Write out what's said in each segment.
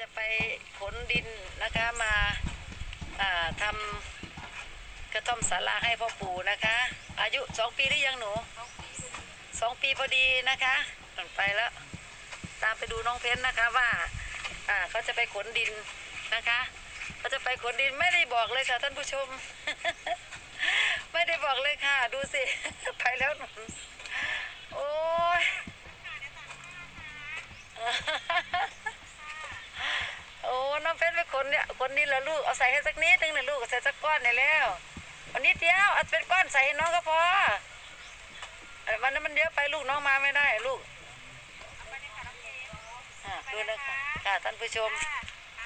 จะไปขนดินนะคะมาทำกระท่อมศาลาให้พ่อปู่นะคะ อายุสองปีหรือยังหนูสองปีพอดีนะคะไปแล้วตามไปดูน้องเพนนะคะว่าเขาจะไปขนดินนะคะเขาจะไปขนดินไม่ได้บอกเลยค่ะท่านผู้ชม ไม่ได้บอกเลยค่ะ ดูสิ ไปแล้วหนู นเนี่ยคนนี้ละลูกเอาใส่ให้สักนิดนึงนะลูกเอาใส่สักก้อนเนี่ยแล้ววันนี้เดียวเอาเป็นก้อนใส่ให้น้องก็พอเอ้ยวันนั้นมันเยอะไปลูกน้องมาไม่ได้ลูกอะดูนะคะค่ะท่านผู้ชม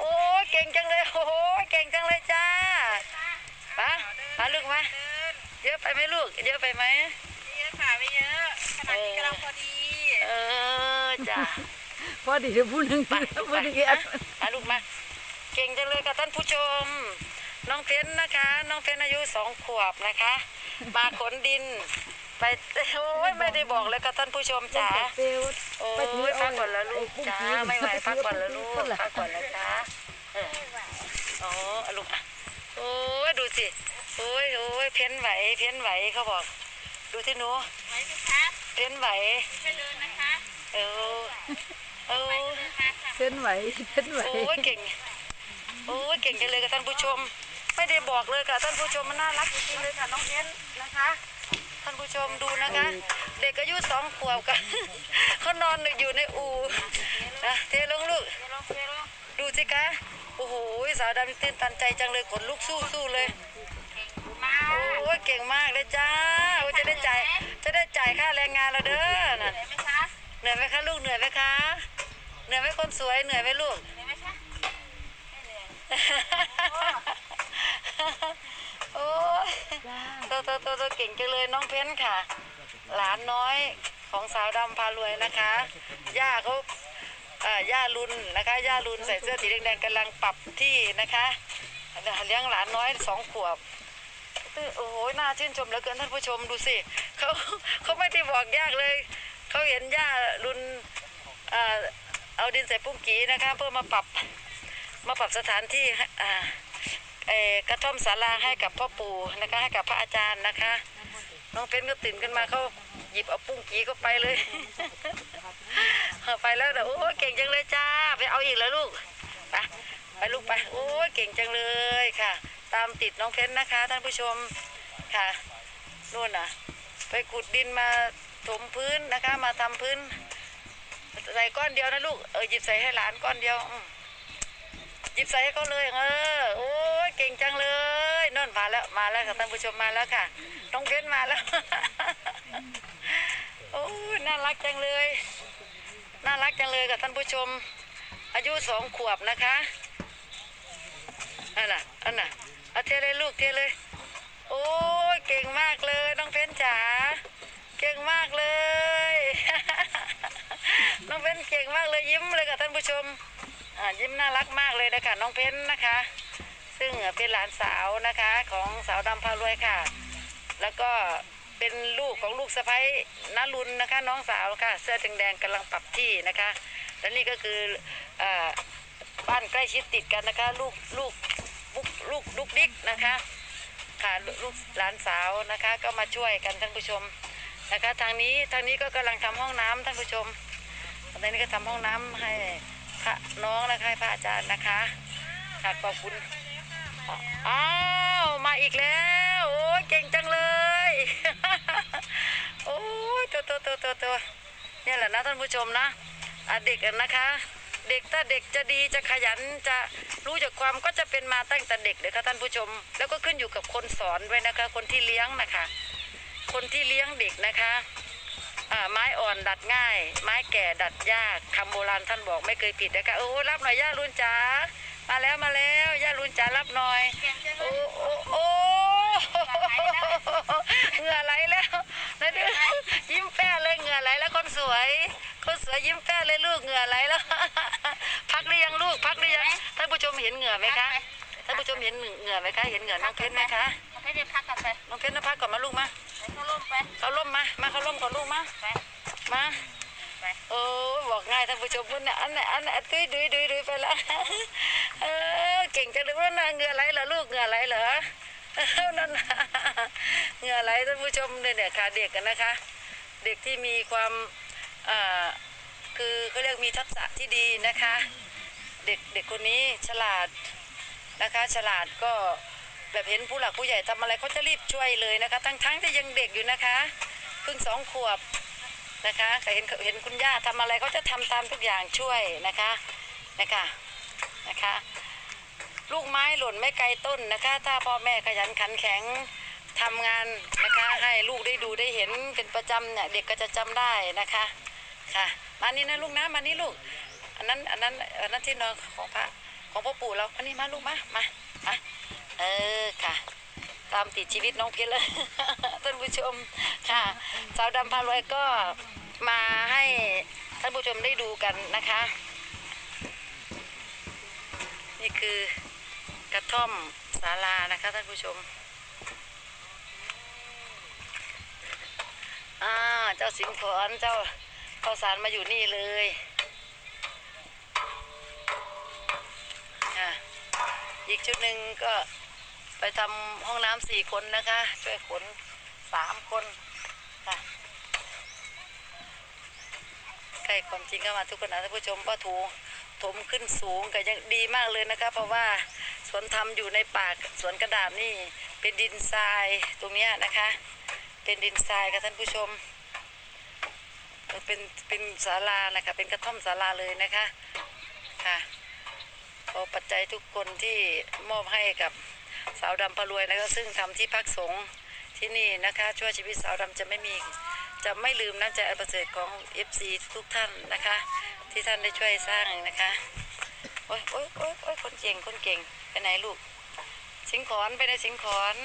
โอ้ยเก่งจังเลยโอ้ยเก่งจังเลยจ้าปะมาลูกมาเยอะไปไหมลูก เยอะไปไหมไม่เยอะค่ะไม่เยอะขนาดนี้กำลังพอดี เออจ้าพอดีจะพูดหนึ่งไปพูดอีกอะอันมาลูกมา เก่งจังเลยค่ะท่านผู้ชม น้องเพนนะคะ น้องเพนอายุสองขวบนะคะ มาขนดิน ไปโอ้ยไม่ได้บอกเลยค่ะท่านผู้ชมจ๋าเปลวโอ้ยพักก่อนแล้วลูกจ้าไม่ไหวพักก่อนแล้วลูกพักก่อนแล้วจ้าเอออ๋อเอาลูกอะโอ้ยดูสิโอ้ยโอ้ยเพ้นไหวเพ้นไหวเขาบอก ดูที่หนูไว้ไหมคะเพ้นไหวไปเดินนะคะเออเออเดินมาค่ะเส้นไหวเส้นไหวโอ้ยเก่ง โอ้ยเก่งจังเลยค่ะท่านผู้ชม ไม่ได้บอกเลยค่ะท่านผู้ชมมันน่ารักจริงๆเลยค่ะน้องเพ้นนะคะ ท่านผู้ชมดูนะคะ เด็กอายุสองขวบกัน เขานอนอยู่ในอู่นะเทลงลูกดูสิคะโอ้โหสาวดำตื่นตันใจจังเลยขนลุกสู้สู้เลยโอ้ยเก่งมากเลยจ้าโอ้จะได้จ่ายจะได้จ่ายค่าแรงงานเราเด้อน่ะเห็นไหมคะเหนื่อยไหมคะลูกเหนื่อยไหมคะเหนื่อยไหมคนสวยเหนื่อยไหมลูก โอ้ยตัวตัวตัวตัวเก่งจังเลยน้องเพ้นค่ะ หลานน้อยของสาวดำพารวยนะคะ ย่าเขาอ่อย่าลุนนะคะ ย่าลุนใส่เสื้อสีแดงๆกำลังปรับที่นะคะเลี้ยงหลานน้อยสองขวบโอ้โหน่าชื่นชมเหลือเกินท่านผู้ชมดูสิเขาเขาไม่ได้บอกยากเลยเขาเห็นย่ารุนเออเอาดินใส่ปุ้งกีนะคะ เพื่อมาปรับ มาปรับสถานที่ให้กระท่อมศาลาให้กับพ่อปู่นะคะให้กับพระอาจารย์นะคะ น้องเพนก็ตื่นขึ้นมาเขาหยิบเอาปุ้งกีเข้าไปเลยไปแล้วเดี๋ยวโอ้เก่งจังเลยจ้า ไปเอาอีกแล้วลูกไปไปลูกไปโอ้เก่งจังเลยค่ะ ตามติดน้องเพนนะคะ ท่านผู้ชมค่ะนู่นน่ะ ไปขุดดินมาถมพื้นนะคะ มาทำพื้น ใส่ก้อนเดียวนะลูกเออหยิบใส่ให้หลานก้อนเดียวอื ยิบใส่ให้เขาเลยเออโอ้ยเก่งจังเลยนั่นมาแล้วมาแล้วค่ะท่านผู้ชมมาแล้วค่ะน้องเพ้นมาแล้วโอ้ยน่ารักจังเลย น่ารักจังเลยกับท่านผู้ชม อายุสองขวบนะคะอันน่ะอันน่ะเอาเทเลยลูกเทเลย โอ้ยเก่งมากเลยน้องเพ้นจ๋าเก่งมากเลย น้องเพ้นเก่งมากเลยยิ้มเลยกับท่านผู้ชม ยิ้มน่ารักมากเลยนะคะน้องเพ้นนะคะ ซึ่งเป็นหลานสาวนะคะของสาวดำพารวยค่ะ แล้วก็เป็นลูกของลูกสะพ้ยนารุนนะคะ น้องสาวค่ะ เสื้อแดงๆกำลังปรับที่นะคะ และนี่ก็คืออบ้านใกล้ชิดติดกันนะคะ ลูกลูกลูกลูกลูกดิ๊กนะคะค่ะลูกหลานสาวนะคะ ก็มาช่วยกันท่านผู้ชมนะคะทางนี้ทางนี้ก็กำลังทำห้องน้ำท่านผู้ชมตอนนี้ก็ทำห้องน้ำให้ พระน้องนะคะพระอาจารย์นะคะค่ะขอบคุณอ้าวมาอีกแล้วโอ้ยเก่งจังเลยโอ้ยตัวตัวตัวตัวตัวเนี่ยแหละนะท่านผู้ชมนะเด็กนะคะ เด็กถ้าเด็กจะดีจะขยันจะรู้จักความก็จะเป็นมาตั้งแต่เด็กเลยค่ะท่านผู้ชม แล้วก็ขึ้นอยู่กับคนสอนด้วยนะคะ คนที่เลี้ยงนะคะ คนที่เลี้ยงเด็กนะคะ อ่าไม้อ่อนดัดง่าย ไม้แก่ดัดยากคำโบราณท่านบอกไม่เคยผิดนะคะโอ้รับหน่อยย่ารุนจ๋ามาแล้วมาแล้วย่ารุนจ๋ารับหน่อยโอ้โอ้โอ้เหงื่อไหลแล้วนะเดี๋ยวยิ้มแป้เลยเหงื่อไหลแล้วคนสวยคนสวยยิ้มแป้เลยลูกเหงื่อไหลแล้ว พักหรือยังลูกพักหรือยังท่านผู้ชมเห็นเหงื่อไหมคะท่านผู้ชมเห็นเหงื่อไหมคะเห็นเหงื่อน้องเพชรไหมคะ มาให้ได้พักกันไปน้องเพชรนะพักก่อนมาลูกมาไปเข้าร่มไปเขาล่มมา มาเขาล่มก่อนลูกมาไปมาไปโอ้บอกง่ายท่านผู้ชมพุ่นน่ะอันไหนอันไหนดุยดุยดุยดุยไปแล้วเออเก่งจังเลยว่าน่ะเหงื่อไหลเหรอลูกเหงื่อไหลเหรอเออนั่นน่ะเหงื่อไหลท่านผู้ชมเนี่ยเนี่ยค่ะเด็กกันนะคะ เด็กที่มีความอ่าคือเขาเรียกมีทักษะที่ดีนะคะ เด็กเด็กคนนี้ฉลาดนะคะ ฉลาดก็ แบบเห็นผู้หลักผู้ใหญ่ทำอะไรเขาจะรีบช่วยเลยนะคะ ทั้งทั้งที่ยังเด็กอยู่นะคะเพิ่งสองขวบนะคะแต่เห็นเห็นคุณย่าทำอะไรเขาจะทำตามทุกอย่างช่วยนะคะนะคะนะคะ ลูกไม้หล่นไม่ไกลต้นนะคะ ถ้าพ่อแม่ขยันขันแข็งทำงานนะคะให้ลูกได้ดูได้เห็นเป็นประจำเนี่ยเด็กก็จะจำได้นะคะค่ะมานี่นะลูกนะมานี่ลูกอันนั้นอันนั้นอันนั้นที่นอนของพระของพ่อปู่เราอันนี้มาลูกมามามา เออค่ะ ตามติดชีวิตน้องเพชรเลยท่านผู้ชมค่ะสาวดำพารวยก็มาให้ท่านผู้ชมได้ดูกันนะคะ นี่คือกระท่อมศาลานะคะท่านผู้ชมอ่าเจ้าสิงขอนเจ้าข้าวสารมาอยู่นี่เลยค่ะอีกชุดหนึ่งก็ ไปทำห้องน้ำสี่คนนะคะ ช่วยขนสามคนค่ะใกล้ความจริงก็มาทุกคนนะท่านผู้ชมว่าถูถมขึ้นสูงก็ยังดีมากเลยนะคะ เพราะว่าสวนทำอยู่ในป่าสวนกระดาษนี่เป็นดินทรายตรงเนี้ยนะคะ เป็นดินทรายค่ะท่านผู้ชมเป็นเป็นศาลานะคะเป็นกระท่อมศาลาเลยนะคะค่ะขอปัจจัยทุกคนที่มอบให้กับ สาวดำพารวยนะคะซึ่งทำที่พักสงฆ์ที่นี่นะคะช่วยชีวิตสาวดำจะไม่มีจะไม่ลืมน้ำใจอันประเสริฐของ FC ทุกท่านนะคะ ที่ท่านได้ช่วยสร้างนะคะโอ้ยโอ้ยโอ้ยโอ้ยคนเก่งคนเก่งไปไหนลูก สิงขอนไปในสิงขอน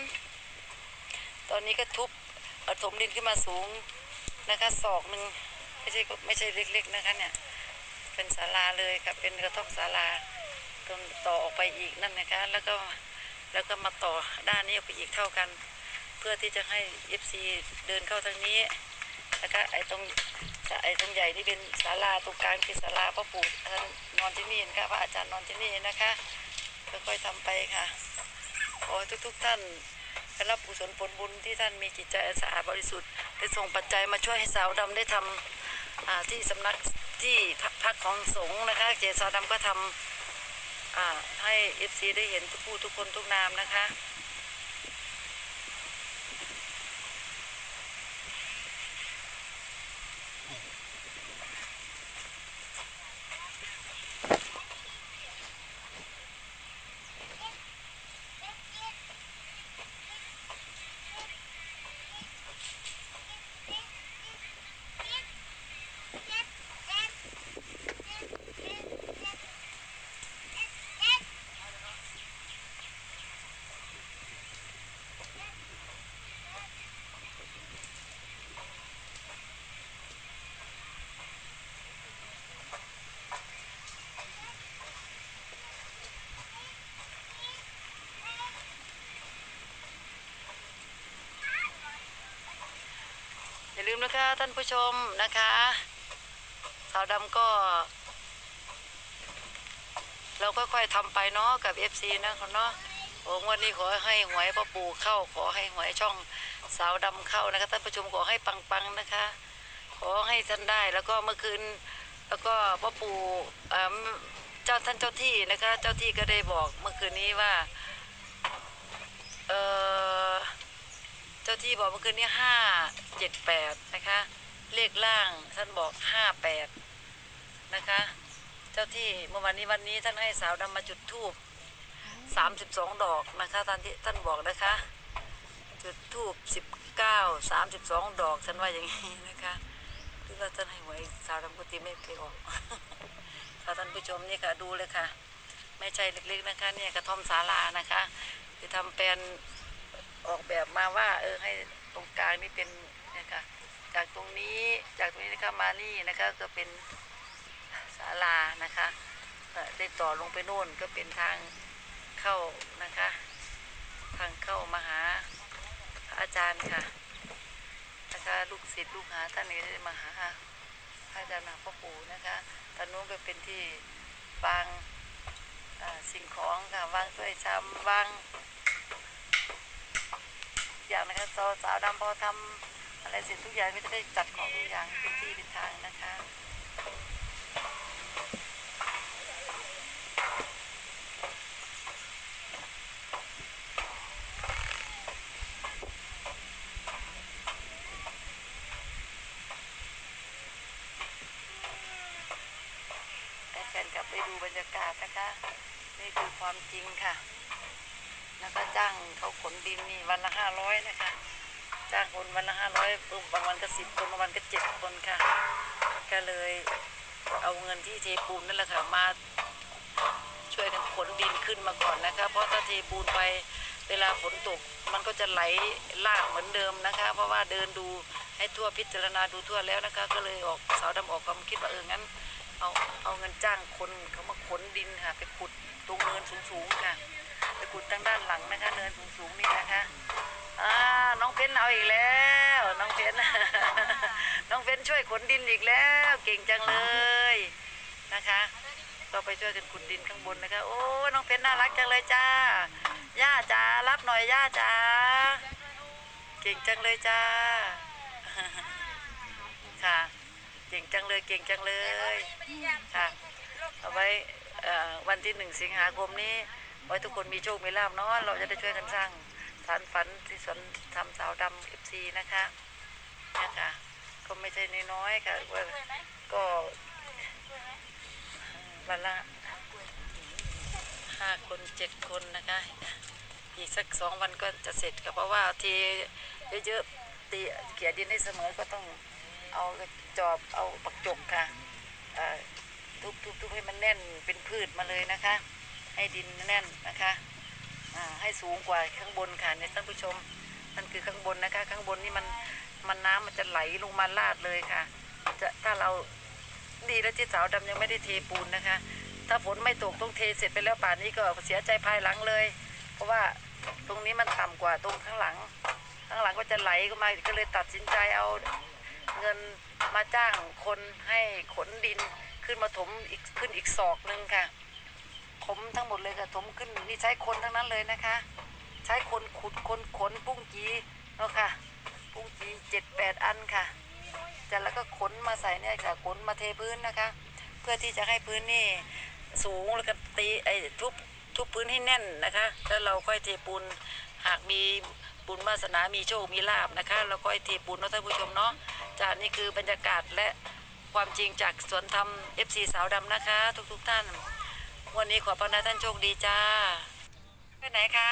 ตอนนี้ก็ทุบเอาถมดินขึ้นมาสูงนะคะศอกหนึ่งไม่ใช่ไม่ใช่เล็กๆนะคะเนี่ยเป็นศาลาเลยค่ะเป็นกระท่อมศาลาตต่อออกไปอีกนั่นนะคะ แล้วก็ แล้วก็มาต่อด้านนี้ออกไปอีกเท่ากัน เพื่อที่จะให้ FC เดินเข้าทางนี้นะคะไอ้ตรงไอ้ตรงใหญ่ที่เป็นศาลาตรงกลางคือศาลาพระปู่ท่านนอนที่นี่นะคะพระอาจารย์นอนที่นี่นะคะค่อยๆทำไปค่ะขอทุกๆท่านได้รับกุศลผลบุญที่ท่านมีจิตใจสะอาดบริสุทธิ์ได้ส่งปัจจัยมาช่วยให้สาวดำได้ทำอ่าที่สำนักที่พักของสงฆ์นะคะ เจสาวดำก็ทำอ่า ให้เอฟซีได้เห็นทุกผู้ทุกคนทุกนามนะคะ ลืมนะคะ ท่านผู้ชมนะคะสาวดำก็ เราค่อยๆทำไปเนาะกับ FC นะคะเนาะโอ้วันนี้ขอให้หวยพ่อปู่เข้า ขอให้หวยช่องสาวดำเข้านะคะท่านผู้ชมขอให้ปังๆนะคะ ขอให้ท่านได้แล้วก็เมื่อคืนแล้วก็พ่อปู่เจ้าท่านเจ้าที่นะคะ เจ้าที่ก็ได้บอกเมื่อคืนนี้ว่า เออ จ้าที่บอกเมื่อคืนนี้ห้าเจ็ดแปดนะคะ เลขล่างท่านบอกห้าแปดนะคะ เจ้าที่เมื่อวันนี้วันนี้ท่านให้สาวดำมาจุดธูปสามสิบสองดอกนะคะท่านที่ท่านบอกนะคะ จุดธูปสิบเก้าสามสิบสองดอกท่านว่าอย่างนี้นะคะคือว่าท่านให้หวยสาวดำกุฏิไม่ไปออกค่ะท่านผู้ชมนี่ค่ะดูเลยค่ะ ไม่ใช่เล็กๆนะคะ เนี่ยกระท่อมศาลานะคะคือทำเป็น ออกแบบมาว่า เออให้ตรงกลางนี่เป็นนี่ยค่ะจากตรงนี้จากตรงนี้นะคะมานี่นะคะก็เป็นศาลานะคะได้ต่อลงไปโน่นก็เป็นทางเข้านะคะ ทางเข้ามาหาพระอาจารย์ค่ะนะคะลูกศิษย์ลูกหาท่านนี้ได้มาหาพระอาจารย์มาพ่อปู่นะคะตอนนู้นก็เป็นที่วางสิ่งของค่ะวางถ้วยชามวาง อย่างนะคะสาวสาวดำพอทำอะไรเสร็จทุกอย่างก็จะได้จัดของทุกอย่างเป็นที่เป็นทางนะคะให้แฟนกลับไปดูบรรยากาศนะคะ นี่คือความจริงค่ะ แล้วก็จ้าง เขาขนดินนี่วันละห้าร้อยนะคะจ้างคนวันละห้าร้อยบางวันก็สิบคนบางวันก็เจ็ดคนค่ะ ก็เลยเอาเงินที่เทปูนนั่นแหละค่ะมาช่วยกันขนดินขึ้นมาก่อนนะคะ เพราะถ้าเทปูนไปเวลาฝนตกมันก็จะไหลลากเหมือนเดิมนะคะ เพราะว่าเดินดูให้ทั่วพิจารณาดูทั่วแล้วนะคะ ก็เลยออกสาวดำออกความคิดว่าเอองั้นเอาเอาเงินจ้างคนเขามาขนดินค่ะไปขุดตรงเนินสูงๆค่ะ ไปขุดทางด้านหลังนะคะเนินสูงๆนี่นะคะอ่าน้องเพ้นเอาอีกแล้ว น้องเพ้นน้องเพ้นช่วยขนดินอีกแล้ว เก่งจังเลยนะคะ ก็ไปช่วยกันขุดดินข้างบนนะคะ โอ้น้องเพ้นน่ารักจังเลยจ้าย่าจ๋ารับหน่อยย่าจ๋าเก่งจังเลยจ้าค่ะเก่งจังเลยเก่งจังเลยค่ะเอาไว้อ่อวันที่หนึ่งสิงหาคมนี้ ไว้ทุกคนมีโชค มีลาบเนาะเราจะได้ช่วยกันสร้างสารฝันที่สวนทำสาวดำเอฟซีนะคะนะคะก็ไม่ใช่น้อยๆค่ะว่าก็วันละห้าคนเจ็ดคนนะคะ อีกสักสองวันก็จะเสร็จค่ะเพราะว่าทีเยอะๆตีเกี่ยดินให้เสมอก็ต้องเอาจอบเอาปักจกค่ะทุบทุบทุบให้มันแน่นเป็นพืชมาเลยนะคะ ให้ดินแน่นนะคะให้สูงกว่าข้างบนค่ะเนี่ยท่านผู้ชมมันคือข้างบนนะคะ ข้างบนนี่มันมันน้ำมันจะไหลลงมาลาดเลยค่ะ จะถ้าเราดีแล้วที่สาวดำยังไม่ได้เทปูนนะคะ ถ้าฝนไม่ตกต้องเทเสร็จไปแล้วป่านนี้ก็เสียใจภายหลังเลย เพราะว่าตรงนี้มันต่ำกว่าตรงข้างหลัง ข้างหลังก็จะไหลก็มาก็เลยตัดสินใจเอาเงินมาจ้างคนให้ขนดินขึ้นมาถมอีกขึ้นอีกศอกหนึ่งค่ะ ถมทั้งหมดเลยค่ะถมขึ้นนี่ใช้คนทั้งนั้นเลยนะคะ ใช้คนขุดคนขนปุ้งจีเนาะค่ะ ปุ้งจีเจ็ดแปดอันค่ะจะแล้วก็ขนมาใส่เนี่ยค่ะขนมาเทพื้นนะคะ เพื่อที่จะให้พื้นนี่สูงแล้วก็ตีไอ้ทุบทุบพื้นให้แน่นนะคะ แล้วเราค่อยเทปูนหากมีบุญวาสนามีโชค มีลาบนะคะเราก็ให้เทปูนเนาะท่านผู้ชมเนาะจากนี่คือบรรยากาศและความจริงจากสวนธรรม FC สาวดำนะคะ ทุกๆท่าน วันนี้ขอพระนาท่านโชคดีจ้าไปไหนคะ